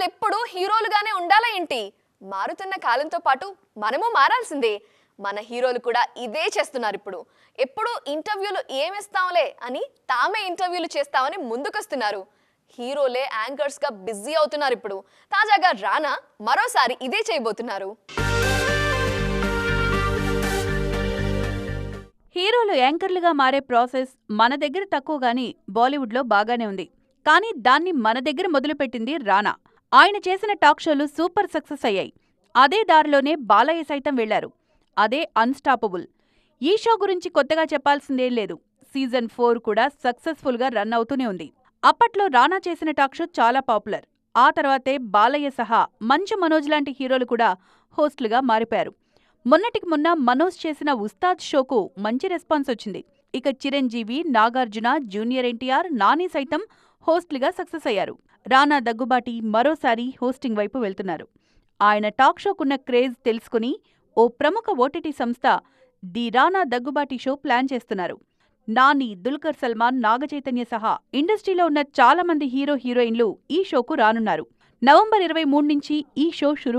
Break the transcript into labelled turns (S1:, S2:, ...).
S1: హీరోలు ఎప్పుడు హీరోలుగానే ఉండాలా ఏంటి? మారుతున్న కాలంతో పాటు మనము మారాల్సిందే. మన హీరోలు కూడా ఇదే చేస్తున్నారు ఇప్పుడు. ఎప్పుడు ఇంటర్వ్యూలు ఏమిస్తాంలే అని తామే ఇంటర్వ్యూలు చేస్తామని ముందుకొస్తున్నారు. హీరోలే యాంకర్స్గా బిజీ అవుతున్నారు ఇప్పుడు. తాజాగా రానా మరోసారి ఇదే చేయబోతున్నారు.
S2: హీరోలు యాంకర్లుగా మారే ప్రాసెస్ మన దగ్గర తక్కువ గాని బాలీవుడ్లో బాగానే ఉంది. కానీ దాన్ని మన దగ్గర మొదలుపెట్టింది రానా. ఆయన చేసిన టాక్ షోలు సూపర్ సక్సెస్ అయ్యాయి. అదే దారిలోనే బాలయ్య సైతం వెళ్ళారు. అదే అన్స్టాపబుల్. ఈ షో గురించి కొత్తగా చెప్పాల్సిందేం లేదు. సీజన్ ఫోర్ కూడా సక్సెస్ఫుల్గా రన్ అవుతూనే ఉంది. అప్పట్లో రానా చేసిన టాక్ షో చాలా పాపులర్. ఆ తర్వాతే బాలయ్య సహా మంచు మనోజ్ లాంటి హీరోలు కూడా హోస్ట్లుగా మారిపోయారు. మొన్నటికి మొన్న మనోజ్ చేసిన ఉస్తాద్ షోకు మంచి రెస్పాన్స్ వచ్చింది. ఇక Chiranjeevi Nagarjuna junior N T R Nani సైతం హోస్ట్లుగా సక్సెస్ అయ్యారు. రానా దగ్గుబాటి మరోసారి హోస్టింగ్ వైపు వెళ్తున్నారు. ఆయన టాక్ షోకున్న క్రేజ్ తెలుసుకుని ఓ ప్రముఖ ఓటీటీ సంస్థ the Rana Daggubati show plan చేస్తున్నారు. నాని దుల్కర్ సల్మాన్ నాగచైతన్య సహా ఇండస్ట్రీలో ఉన్న చాలా మంది హీరో హీరోయిన్లు ఈ షోకు రానున్నారు. నవంబర్ ఇరవై మూడు నుంచి ఈ షో షురూ